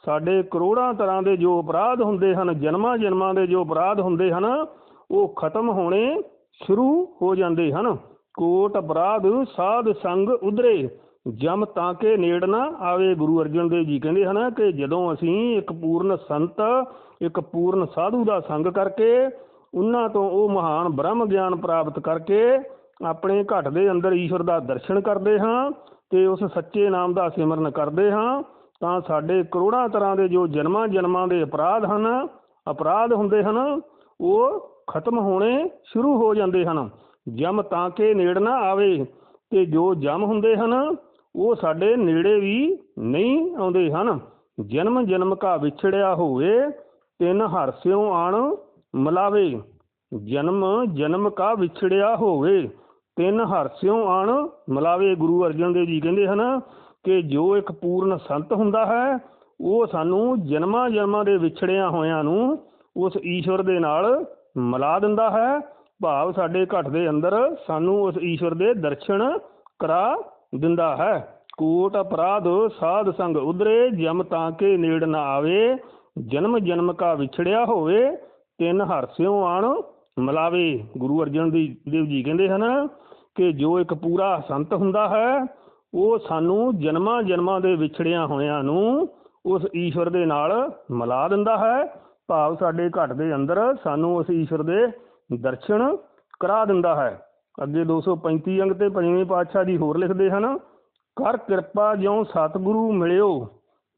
ਸਾਡੇ ਕਰੋੜਾਂ ਤਰ੍ਹਾਂ ਦੇ ਜੋ ਅਪਰਾਧ ਹੁੰਦੇ ਹਨ, ਜਨਮਾਂ ਜਨਮਾਂ ਦੇ ਜੋ ਅਪਰਾਧ ਹੁੰਦੇ ਹਨ, ਉਹ ਖਤਮ ਹੋਣੇ ਸ਼ੁਰੂ ਹੋ ਜਾਂਦੇ ਹਨ। ਕੋਟ ਅਪਰਾਧ ਸਾਧ ਸੰਗ ਉਧਰੇ, ਜਮ ਤਾਂ ਕੇ ਨੇੜ ਨਾ ਆਵੇ। ਗੁਰੂ ਅਰਜਨ ਦੇਵ ਜੀ ਕਹਿੰਦੇ ਹਨ ਕਿ ਜਦੋਂ ਅਸੀਂ ਇੱਕ ਪੂਰਨ ਸੰਤ, ਇੱਕ ਪੂਰਨ ਸਾਧੂ ਦਾ ਸੰਗ ਕਰਕੇ ਉਹਨਾਂ ਤੋਂ ਉਹ ਮਹਾਨ ਬ੍ਰਹਮ ਗਿਆਨ ਪ੍ਰਾਪਤ ਕਰਕੇ ਆਪਣੇ ਘਟ ਦੇ ਅੰਦਰ ਈਸ਼ਵਰ ਦਾ ਦਰਸ਼ਨ ਕਰਦੇ ਹਾਂ ਤੇ ਉਸ ਸੱਚੇ ਨਾਮ ਦਾ ਸਿਮਰਨ ਕਰਦੇ ਹਾਂ, ਤਾਂ ਸਾਡੇ ਕਰੋੜਾਂ ਤਰ੍ਹਾਂ ਦੇ ਜੋ ਜਨਮਾਂ ਜਨਮਾਂ ਦੇ ਅਪਰਾਧ ਹਨ, ਅਪਰਾਧ ਹੁੰਦੇ ਹਨ, ਉਹ ਖਤਮ ਹੋਣੇ ਸ਼ੁਰੂ ਹੋ ਜਾਂਦੇ ਹਨ। ਜਮ ਤਾਂ ਕਿ ਨੇੜ ਨਾ ਆਵੇ ਤੇ ਜੋ ਜਮ ਹੁੰਦੇ ਹਨ, ਉਹ ਸਾਡੇ ਨੇੜੇ ਵੀ ਨਹੀਂ ਆਉਂਦੇ ਹਨ। ਜਨਮ ਜਨਮ ਕਾ ਵਿਛੜਿਆ ਹੋਵੇ, ਤਿੰਨ ਹਰਸਿਓ ਆਣ ਮਲਾਵੇ, ਜਨਮ ਜਨਮ ਕਾ ਵਿਛੜਿਆ ਹੋਵੇ, ਤਿੰਨ ਹਰਸਿਓ ਆਣ। ਮਲਾਵੇ ਗੁਰੂ ਅਰਜਨ ਦੇਵ ਜੀ ਕਹਿੰਦੇ ਹਨ ਕਿ ਜੋ ਇੱਕ ਪੂਰਨ ਸੰਤ ਹੁੰਦਾ ਹੈ, ਉਹ ਸਾਨੂੰ ਜਨਮਾਂ ਜਨਮਾਂ ਦੇ ਵਿਛੜਿਆਂ ਹੋਇਆਂ ਨੂੰ ਉਸ ਈਸ਼ਵਰ ਦੇ ਨਾਲ ਮਿਲਾ ਦਿੰਦਾ ਹੈ। ਭਾਵ ਸਾਡੇ ਘਟ ਦੇ ਅੰਦਰ ਸਾਨੂੰ ਉਸ ਈਸ਼ਵਰ ਦੇ ਦਰਸ਼ਨ ਕਰਾ ਦਿੰਦਾ ਹੈ। ਕੋਟ ਅਪਰਾਧ ਸਾਧ ਸੰਗ ਉਧਰੇ, ਜਮ ਤਾਂ ਕੇ ਨੇੜ ਨਾ ਆਵੇ, ਜਨਮ ਜਨਮ ਕਾ ਵਿਛੜਿਆ ਹੋਵੇ ਤਿੰਨ ਹਰਸਿਓ ਆਣ, ਮਿਲਾਵੇ ਗੁਰੂ ਅਰਜਨ ਦੀ- ਦੇਵ ਜੀ ਕਹਿੰਦੇ ਹਨ ਕਿ ਜੋ ਇੱਕ ਪੂਰਾ ਸੰਤ ਹੁੰਦਾ ਹੈ, ਉਹ ਸਾਨੂੰ ਜਨਮਾਂ ਜਨਮਾਂ ਦੇ ਵਿਛੜਿਆਂ ਹੋਇਆਂ ਨੂੰ ਉਸ ਈਸ਼ਵਰ ਦੇ ਨਾਲ ਮਿਲਾ ਦਿੰਦਾ ਹੈ। ਭਾਵ ਸਾਡੇ ਘਟ ਦੇ ਅੰਦਰ ਸਾਨੂੰ ਉਸ ਈਸ਼ਵਰ ਦੇ ਦਰਸ਼ਨ ਕਰਾ ਦਿੰਦਾ ਹੈ। ਅੱਗੇ 235 ਅੰਗ ਤੇ ਪੰਜਵੇਂ ਪਾਤਸ਼ਾਹ ਜੀ ਹੋਰ ਲਿਖਦੇ ਹਨ, ਕਰ ਕਿਰਪਾ ਜਿਉ ਸਤਿਗੁਰੂ ਮਿਲਿਓ,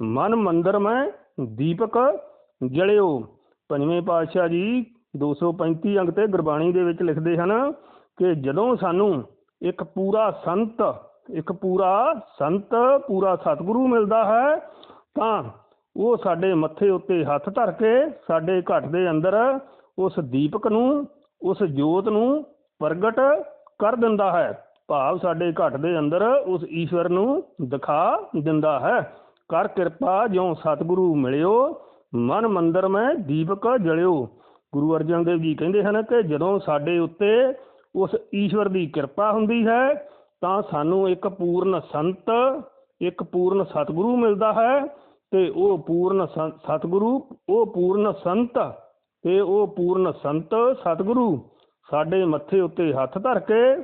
ਮਨ ਮੰਦਰ ਮੈਂ ਦੀਪਕ ਜਲਿਓ। ਪੰਜਵੇਂ ਪਾਤਸ਼ਾਹ ਜੀ 235 ਅੰਗ ਤੇ ਗੁਰਬਾਣੀ ਦੇ ਵਿੱਚ ਲਿਖਦੇ ਹਨ ਕਿ ਜਦੋਂ ਸਾਨੂੰ ਇੱਕ ਪੂਰਾ ਸੰਤ, ਇੱਕ ਪੂਰਾ ਸੰਤ, ਪੂਰਾ ਸਤਿਗੁਰੂ ਮਿਲਦਾ ਹੈ, ਤਾਂ ਉਹ ਸਾਡੇ ਮੱਥੇ ਉੱਤੇ ਹੱਥ ਧਰ ਕੇ ਸਾਡੇ ਘਟ ਦੇ ਅੰਦਰ ਉਸ ਦੀਪਕ ਨੂੰ, ਉਸ ਜੋਤ ਨੂੰ ਪ੍ਰਗਟ ਕਰ ਦਿੰਦਾ ਹੈ। ਭਾਵ ਸਾਡੇ ਘਟ ਦੇ ਅੰਦਰ ਉਸ ਈਸ਼ਵਰ ਨੂੰ ਦਿਖਾ ਦਿੰਦਾ ਹੈ। ਕਰ ਕਿਰਪਾ ਜਿਉ ਸਤਿਗੁਰੂ ਮਿਲਿਓ ਮਨ ਮੰਦਰ ਮੈਂ ਦੀਪਕ ਜਲਿਓ। ਗੁਰੂ ਅਰਜਨ ਦੇਵ ਜੀ ਕਹਿੰਦੇ ਹਨ ਕਿ ਜਦੋਂ ਸਾਡੇ ਉੱਤੇ ਉਸ ਈਸ਼ਵਰ ਦੀ ਕਿਰਪਾ ਹੁੰਦੀ ਹੈ, ਤਾਂ ਸਾਨੂੰ ਇੱਕ ਪੂਰਨ ਸੰਤ, ਇੱਕ ਪੂਰਨ ਸਤਿਗੁਰੂ ਮਿਲਦਾ ਹੈ ਤੇ ਉਹ ਪੂਰਨ ਸੰ- ਸਤਿਗੁਰੂ, ਉਹ ਪੂਰਨ ਸੰਤ ਤੇ ਉਹ ਪੂਰਨ ਸੰਤ ਸਤਿਗੁਰੂ ਸਾਡੇ ਮੱਥੇ ਉੱਤੇ ਹੱਥ ਧਰ ਕੇ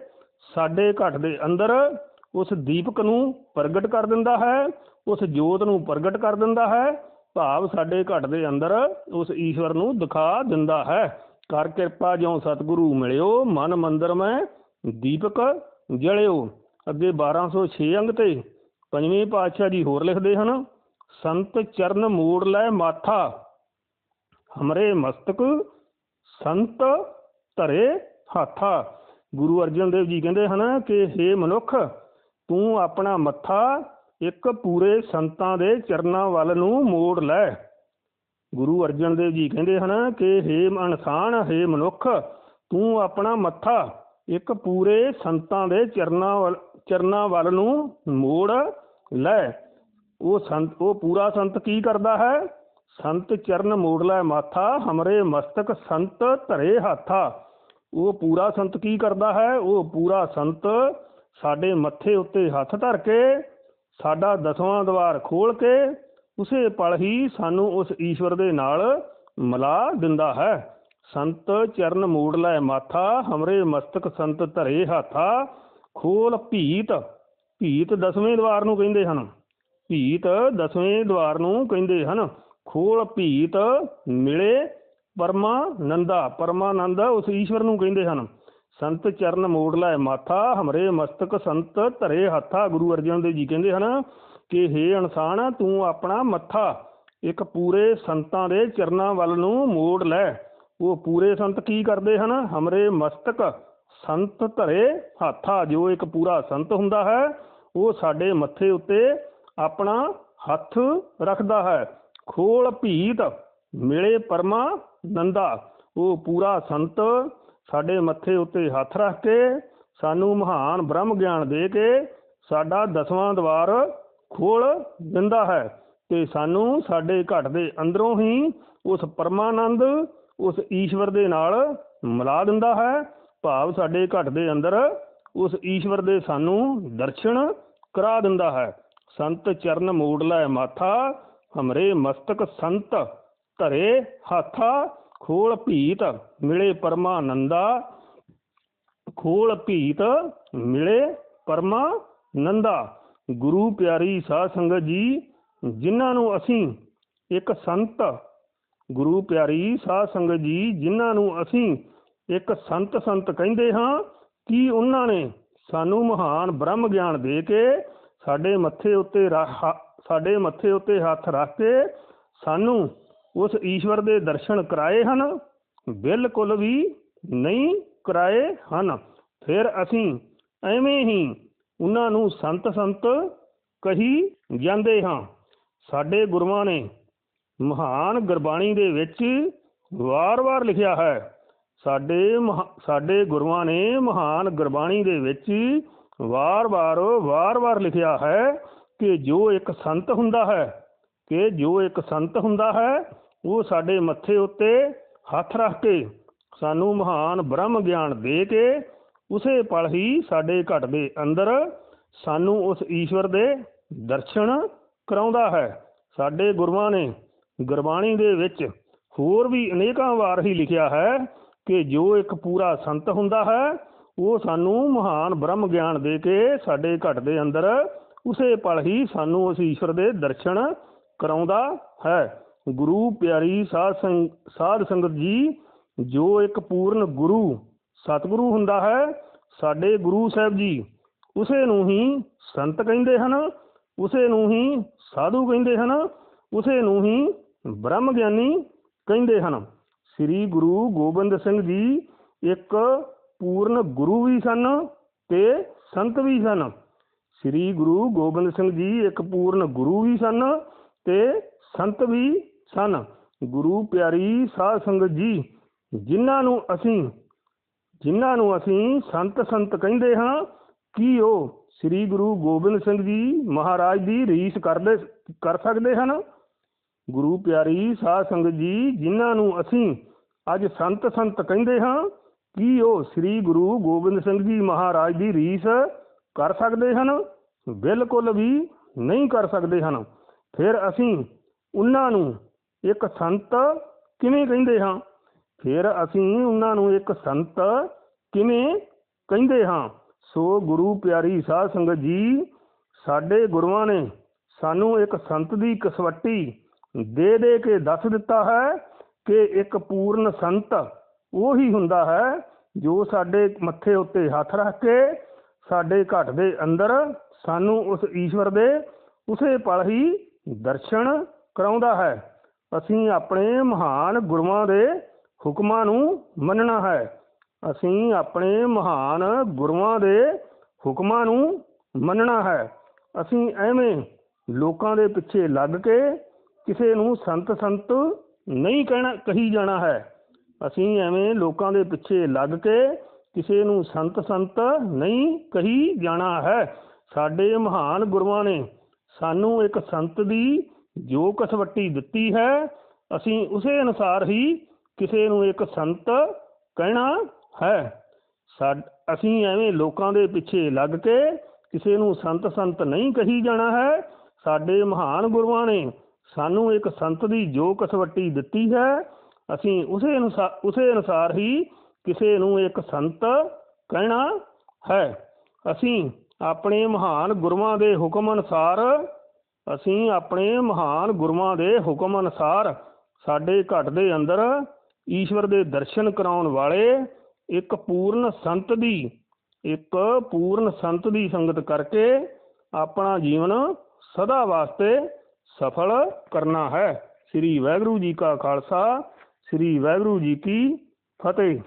ਸਾਡੇ ਘਟ ਦੇ ਅੰਦਰ ਉਸ ਦੀਪਕ ਨੂੰ ਪ੍ਰਗਟ ਕਰ ਦਿੰਦਾ ਹੈ, ਉਸ ਜੋਤ ਨੂੰ ਪ੍ਰਗਟ ਕਰ ਦਿੰਦਾ ਹੈ ਭਾਵ ਸਾਡੇ ਘਟ ਦੇ ਅੰਦਰ ਉਸ ਈਸ਼ਵਰ ਨੂੰ ਦਿਖਾ ਦਿੰਦਾ ਹੈ। ਕਰ ਕਿਰਪਾ ਜਿਉ ਸਤਿਗੁਰੂ ਮਿਲਿਓ, ਮਨ ਮੰਦਰ ਮੈਂ ਦੀਪਕ ਜਲਿਓ। ਅੱਗੇ 1206 ਅੰਗ ਤੇ ਪੰਜਵੇਂ ਪਾਤਸ਼ਾਹ ਜੀ ਹੋਰ ਲਿਖਦੇ ਹਨ, ਸੰਤ ਚਰਨ ਮੋੜ ਲੈ ਮਾਥਾ, ਹਮਰੇ ਮਸਤਕ ਸੰਤ ਧਰੇ ਹਾਥਾ। ਗੁਰੂ ਅਰਜਨ ਦੇਵ ਜੀ ਕਹਿੰਦੇ ਹਨ ਕਿ हे ਮਨੁੱਖ, ਤੂੰ ਆਪਣਾ ਮੱਥਾ ਇੱਕ ਪੂਰੇ ਸੰਤਾਂ ਦੇ ਚਰਨਾਂ ਵੱਲ ਨੂੰ ਮੋੜ ਲੈ। ਗੁਰੂ ਅਰਜਨ ਦੇਵ ਜੀ ਕਹਿੰਦੇ ਹਨ ਕਿ हे ਇਨਸਾਨ हे ਮਨੁੱਖ, ਤੂੰ ਆਪਣਾ ਮੱਥਾ ਇੱਕ ਪੂਰੇ ਸੰਤਾਂ ਦੇ ਚਰਨਾਂ ਵੱਲ ਚਰਨਾਂ ਵੱਲ ਨੂੰ ਮੋੜ ਲੈ। ਉਹ ਸੰਤ ਉਹ ਪੂਰਾ ਸੰਤ ਕੀ ਕਰਦਾ ਹੈ? ਸੰਤ ਚਰਨ ਮੋੜ ਲੈ, ਮਾਥਾ ਹਮਰੇ ਮਸਤਕ ਸੰਤ ਧਰੇ ਹਾਥਾ। ਉਹ ਪੂਰਾ ਸੰਤ ਕੀ ਕਰਦਾ ਹੈ? ਉਹ ਪੂਰਾ ਸੰਤ ਸਾਡੇ ਮੱਥੇ ਉੱਤੇ ਹੱਥ ਧਰ ਕੇ ਸਾਡਾ ਦਸਵਾਂ ਦਵਾਰ ਖੋਲ ਕੇ ਉਸੇ ਪਲ ਹੀ ਸਾਨੂੰ ਉਸ ਈਸ਼ਵਰ ਦੇ ਨਾਲ ਮਿਲਾ ਦਿੰਦਾ ਹੈ। ਸੰਤ ਚਰਨ ਮੋੜ ਲੈ ਮਾਥਾ, ਹਮਰੇ ਮਸਤਕ ਸੰਤ ਧਰੇ ਹਾਥਾ, ਖੋਲ ਭੀਤ। ਭੀਤ ਦਸਵੇਂ ਦਵਾਰ ਨੂੰ ਕਹਿੰਦੇ ਹਨ। ਭੀਤ ਦਸਵੇਂ ਦਵਾਰ ਨੂੰ ਕਹਿੰਦੇ ਹਨ। ਖੋਲ ਭੀਤ, ਮਿਲੇ ਪਰਮਾਨੰਦਾ। ਪਰਮਾਨੰਦ ਉਸ ਈਸ਼ਵਰ ਨੂੰ ਕਹਿੰਦੇ ਹਨ। ਸੰਤ ਚਰਨ ਮੋੜ ਲੈ ਮਾਥਾ, ਹਮਰੇ ਮਸਤਕ ਸੰਤ ਧਰੇ ਹੱਥਾ। ਗੁਰੂ ਅਰਜਨ ਦੇਵ ਜੀ ਕਹਿੰਦੇ ਹਨ ਕਿ हे ਇਨਸਾਨ, ਤੂੰ ਆਪਣਾ ਮੱਥਾ ਇੱਕ ਪੂਰੇ ਸੰਤਾਂ ਦੇ ਚਰਨਾਂ ਵੱਲ ਨੂੰ ਮੋੜ ਲੈ। ਉਹ ਪੂਰੇ ਸੰਤ ਕੀ ਕਰਦੇ ਹਨ? ਹਮਰੇ ਮਸਤਕ ਸੰਤ ਧਰੇ ਹੱਥਾ। ਜੋ ਇੱਕ ਪੂਰਾ ਸੰਤ ਹੁੰਦਾ ਹੈ, ਉਹ ਸਾਡੇ ਮੱਥੇ ਉੱਤੇ ਆਪਣਾ ਹੱਥ ਰੱਖਦਾ ਹੈ। ਖੋਲ ਭੀਤ ਮਿਲੇ ਪਰਮਾ ਨੰਦਾ। ਉਹ ਪੂਰਾ ਸੰਤ ਸਾਡੇ ਮੱਥੇ ਉੱਤੇ ਹੱਥ ਰੱਖ ਕੇ, ਸਾਨੂੰ ਮਹਾਨ ਬ੍ਰਹਮ ਗਿਆਨ ਦੇ ਕੇ ਸਾਡਾ ਦਸਵਾਂ ਦਵਾਰ ਖੋਲ ਦਿੰਦਾ ਹੈ ਤੇ ਸਾਨੂੰ ਸਾਡੇ ਘਟ ਦੇ ਅੰਦਰੋਂ ਹੀ ਉਸ ਪਰਮਾਨੰਦ, ਉਸ ਈਸ਼ਵਰ ਦੇ ਨਾਲ ਮਿਲਾ ਦਿੰਦਾ ਹੈ। ਭਾਵ ਸਾਡੇ ਘਟ ਦੇ ਅੰਦਰ ਉਸ ਈਸ਼ਵਰ ਦੇ ਸਾਨੂੰ ਦਰਸ਼ਨ ਕਰਾ ਦਿੰਦਾ ਹੈ। ਸੰਤ ਚਰਨ ਮੋੜ ਲੈ ਮਾਥਾ, ਹਮਰੇ ਮਸਤਕ ਸੰਤ ਧਰੇ ਹਾਥਾ। ਖੋਲ ਭੀਤ ਮਿਲੇ ਪਰਮਾਨੰਦਾ, ਖੋਲ ਭੀਤ ਮਿਲੇ ਪਰਮਾਨੰਦਾ। ਗੁਰੂ ਪਿਆਰੀ ਸਾਧ ਸੰਗਤ ਜੀ, ਜਿਨ੍ਹਾਂ ਨੂੰ ਅਸੀਂ ਇੱਕ ਸੰਤ, ਗੁਰੂ ਪਿਆਰੀ ਸਾਧ ਸੰਗਤ ਜੀ, ਜਿਨ੍ਹਾਂ ਨੂੰ ਅਸੀਂ ਇੱਕ ਸੰਤ ਸੰਤ ਕਹਿੰਦੇ ਹਾਂ, ਕਿ ਉਹਨਾਂ ਨੇ ਸਾਨੂੰ ਮਹਾਨ ਬ੍ਰਹਮ ਗਿਆਨ ਦੇ ਕੇ ਸਾਡੇ ਮੱਥੇ ਉੱਤੇ ਰਾ- ਸਾਡੇ ਮੱਥੇ ਉੱਤੇ ਹੱਥ ਰੱਖ ਕੇ ਸਾਨੂੰ ਉਸ ਈਸ਼ਵਰ ਦੇ ਦਰਸ਼ਨ ਕਰਾਏ ਹਨ, ਬਿਲਕੁਲ ਵੀ ਨਹੀਂ ਕਰਾਏ ਹਨ। ਫਿਰ ਅਸੀਂ ਐਵੇਂ ਹੀ ਉਹਨਾਂ ਨੂੰ ਸੰਤ ਸੰਤ ਕਹੀ ਜਾਂਦੇ ਹਾਂ, ਸਾਡੇ ਗੁਰੂਆਂ ਨੇ ਮਹਾਨ ਗੁਰਬਾਣੀ ਦੇ ਵਿੱਚ ਵਾਰ-ਵਾਰ ਲਿਖਿਆ ਹੈ, ਸਾਡੇ ਮਹਾ- ਸਾਡੇ ਗੁਰੂਆਂ ਨੇ ਮਹਾਨ ਗੁਰਬਾਣੀ ਦੇ ਵਿੱਚ ਵਾਰ-ਵਾਰ ਵਾਰ-ਵਾਰ ਲਿਖਿਆ ਹੈ ਕਿ ਜੋ ਇੱਕ ਸੰਤ ਹੁੰਦਾ ਹੈ, ਕਿ ਜੋ ਇੱਕ ਸੰਤ ਹੁੰਦਾ ਹੈ ਉਹ ਸਾਡੇ ਮੱਥੇ ਉੱਤੇ ਹੱਥ ਰੱਖ ਕੇ ਸਾਨੂੰ ਮਹਾਨ ਬ੍ਰਹਮ ਗਿਆਨ ਦੇ ਕੇ ਉਸੇ ਪਲ ਹੀ ਸਾਡੇ ਘਟ ਦੇ ਅੰਦਰ ਸਾਨੂੰ ਉਸ ਈਸ਼ਵਰ ਦੇ ਦਰਸ਼ਨ ਕਰਾਉਂਦਾ ਹੈ। ਸਾਡੇ ਗੁਰੂਆਂ ਨੇ ਗੁਰਬਾਣੀ ਦੇ ਵਿੱਚ ਹੋਰ ਵੀ ਅਨੇਕਾਂ ਵਾਰ ਹੀ ਲਿਖਿਆ ਹੈ ਕਿ ਜੋ ਇੱਕ ਪੂਰਾ ਸੰਤ ਹੁੰਦਾ ਹੈ, ਉਹ ਸਾਨੂੰ ਮਹਾਨ ਬ੍ਰਹਮ ਗਿਆਨ ਦੇ ਕੇ ਸਾਡੇ ਘਟ ਦੇ ਅੰਦਰ ਉਸੇ ਪਲ ਹੀ ਸਾਨੂੰ ਉਸ ਈਸ਼ਵਰ ਦੇ ਦਰਸ਼ਨ ਕਰਾਉਂਦਾ ਹੈ। ਗੁਰੂ ਪਿਆਰੀ ਸਾਧ ਸੰਗ, ਸਾਧ ਸੰਗਤ ਜੀ, ਜੋ ਇੱਕ ਪੂਰਨ ਗੁਰੂ, ਸਤਿਗੁਰੂ ਹੁੰਦਾ ਹੈ, ਸਾਡੇ ਗੁਰੂ ਸਾਹਿਬ ਜੀ, ਉਸੇ ਨੂੰ ਹੀ ਸੰਤ ਕਹਿੰਦੇ ਹਨ, ਉਸੇ ਨੂੰ ਹੀ ਸਾਧੂ ਕਹਿੰਦੇ ਹਨ, ਉਸੇ ਨੂੰ ਹੀ ਬ੍ਰਹਮ ਗਿਆਨੀ ਕਹਿੰਦੇ ਹਨ। ਸ੍ਰੀ ਗੁਰੂ ਗੋਬਿੰਦ ਸਿੰਘ ਜੀ ਇੱਕ ਪੂਰਨ ਗੁਰੂ ਵੀ ਸਨ ਤੇ ਸੰਤ ਵੀ ਸਨ। ਸ੍ਰੀ ਗੁਰੂ ਗੋਬਿੰਦ ਸਿੰਘ ਜੀ ਇੱਕ ਪੂਰਨ ਗੁਰੂ ਵੀ ਸਨ ਤੇ ਸੰਤ ਵੀ ਸਨ। ਗੁਰੂ ਪਿਆਰੀ ਸਾਧ ਸੰਗਤ ਜੀ, ਜਿਨ੍ਹਾਂ ਨੂੰ ਅਸੀਂ, ਜਿਨ੍ਹਾਂ ਨੂੰ ਅਸੀਂ ਸੰਤ ਸੰਤ ਕਹਿੰਦੇ ਹਾਂ, ਕੀ ਉਹ ਸ੍ਰੀ ਗੁਰੂ ਗੋਬਿੰਦ ਸਿੰਘ ਜੀ ਮਹਾਰਾਜ ਦੀ ਰੀਸ ਕਰਦੇ, ਕਰ ਸਕਦੇ ਹਨ? ਗੁਰੂ ਪਿਆਰੀ ਸਾਧ ਸੰਗਤ ਜੀ, ਜਿਨ੍ਹਾਂ ਨੂੰ ਅਸੀਂ ਅੱਜ ਸੰਤ ਸੰਤ ਕਹਿੰਦੇ ਹਾਂ, ਕੀ ਉਹ ਸ੍ਰੀ ਗੁਰੂ ਗੋਬਿੰਦ ਸਿੰਘ ਜੀ ਮਹਾਰਾਜ ਦੀ ਰੀਸ ਕਰ ਸਕਦੇ ਹਨ? ਬਿਲਕੁਲ ਵੀ ਨਹੀਂ ਕਰ ਸਕਦੇ ਹਨ। ਫਿਰ ਅਸੀਂ ਉਹਨਾਂ ਨੂੰ ਇੱਕ ਸੰਤ ਕਿਵੇਂ ਕਹਿੰਦੇ ਹਾਂ? ਫਿਰ ਅਸੀਂ ਉਹਨਾਂ ਨੂੰ ਇੱਕ ਸੰਤ ਕਿਵੇਂ ਕਹਿੰਦੇ ਹਾਂ? ਸੋ ਗੁਰੂ ਪਿਆਰੀ ਸਾਧ ਸੰਗਤ ਜੀ, ਸਾਡੇ ਗੁਰੂਆਂ ਨੇ ਸਾਨੂੰ ਇੱਕ ਸੰਤ ਦੀ ਕਸਵੱਟੀ ਦੇ ਦੇ ਕੇ ਦੱਸ ਦਿੱਤਾ ਹੈ ਕਿ ਇੱਕ ਪੂਰਨ ਸੰਤ ਉਹ ਹੀ ਹੁੰਦਾ ਹੈ ਜੋ ਸਾਡੇ ਮੱਥੇ ਉੱਤੇ ਹੱਥ ਰੱਖ ਕੇ ਸਾਡੇ ਘਟ ਦੇ ਅੰਦਰ ਸਾਨੂੰ ਉਸ ਈਸ਼ਵਰ ਦੇ ਉਸੇ ਪਲ ਹੀ ਦਰਸ਼ਨ ਕਰਾਉਂਦਾ ਹੈ। ਅਸੀਂ ਆਪਣੇ ਮਹਾਨ ਗੁਰੂਆਂ ਦੇ ਹੁਕਮਾਂ ਨੂੰ ਮੰਨਣਾ ਹੈ। ਅਸੀਂ ਆਪਣੇ ਮਹਾਨ ਗੁਰੂਆਂ ਦੇ ਹੁਕਮਾਂ ਨੂੰ ਮੰਨਣਾ ਹੈ। ਅਸੀਂ ਐਵੇਂ ਲੋਕਾਂ ਦੇ ਪਿੱਛੇ ਲੱਗ ਕੇ ਕਿਸੇ ਨੂੰ ਸੰਤ ਸੰਤ ਨਹੀਂ ਕਹਿਣਾ, ਕਹੀ ਜਾਣਾ ਹੈ। ਅਸੀਂ ਐਵੇਂ ਲੋਕਾਂ ਦੇ ਪਿੱਛੇ ਲੱਗ ਕੇ ਕਿਸੇ ਨੂੰ ਸੰਤ ਸੰਤ ਨਹੀਂ ਕਹੀ ਜਾਣਾ ਹੈ। ਸਾਡੇ ਮਹਾਨ ਗੁਰੂਆਂ ਨੇ ਸਾਨੂੰ ਇੱਕ ਸੰਤ ਦੀ ਜੋ ਕਸਵੱਟੀ ਦਿੱਤੀ ਹੈ, ਅਸੀਂ ਉਸੇ ਅਨੁਸਾਰ ਹੀ ਕਿਸੇ ਨੂੰ ਇੱਕ ਸੰਤ ਕਹਿਣਾ ਹੈ। ਸਾ ਅਸੀਂ ਐਵੇਂ ਲੋਕਾਂ ਦੇ ਪਿੱਛੇ ਲੱਗ ਕੇ ਕਿਸੇ ਨੂੰ ਸੰਤ ਸੰਤ ਨਹੀਂ ਕਹੀ ਜਾਣਾ ਹੈ। ਸਾਡੇ ਮਹਾਨ ਗੁਰੂਆਂ ਨੇ ਸਾਨੂੰ ਇੱਕ ਸੰਤ ਦੀ ਜੋ ਕਸਵੱਟੀ ਦਿੱਤੀ ਹੈ, ਅਸੀਂ ਉਸੇ ਅਨੁਸਾਰ ਉਸੇ ਅਨੁਸਾਰ ਹੀ ਕਿਸੇ ਨੂੰ ਇੱਕ ਸੰਤ ਕਹਿਣਾ ਹੈ। ਅਸੀਂ ਆਪਣੇ ਮਹਾਨ ਗੁਰੂਆਂ ਦੇ ਹੁਕਮ ਅਨੁਸਾਰ ਅਸੀਂ ਆਪਣੇ ਮਹਾਨ ਗੁਰੂਆਂ ਦੇ ਹੁਕਮ ਅਨੁਸਾਰ ਸਾਡੇ ਘਟ ਦੇ ਅੰਦਰ ਈਸ਼ਵਰ ਦੇ ਦਰਸ਼ਨ ਕਰਾਉਣ ਵਾਲੇ ਇੱਕ ਪੂਰਨ ਸੰਤ ਦੀ, ਇੱਕ ਪੂਰਨ ਸੰਤ ਦੀ ਸੰਗਤ ਕਰਕੇ ਆਪਣਾ ਜੀਵਨ ਸਦਾ ਵਾਸਤੇ ਸਫਲ ਕਰਨਾ ਹੈ। ਸ੍ਰੀ ਵਾਹਿਗੁਰੂ ਜੀ ਕਾ ਖਾਲਸਾ, ਸ੍ਰੀ ਵਾਹਿਗੁਰੂ ਜੀ ਕੀ ਫਤਿਹ।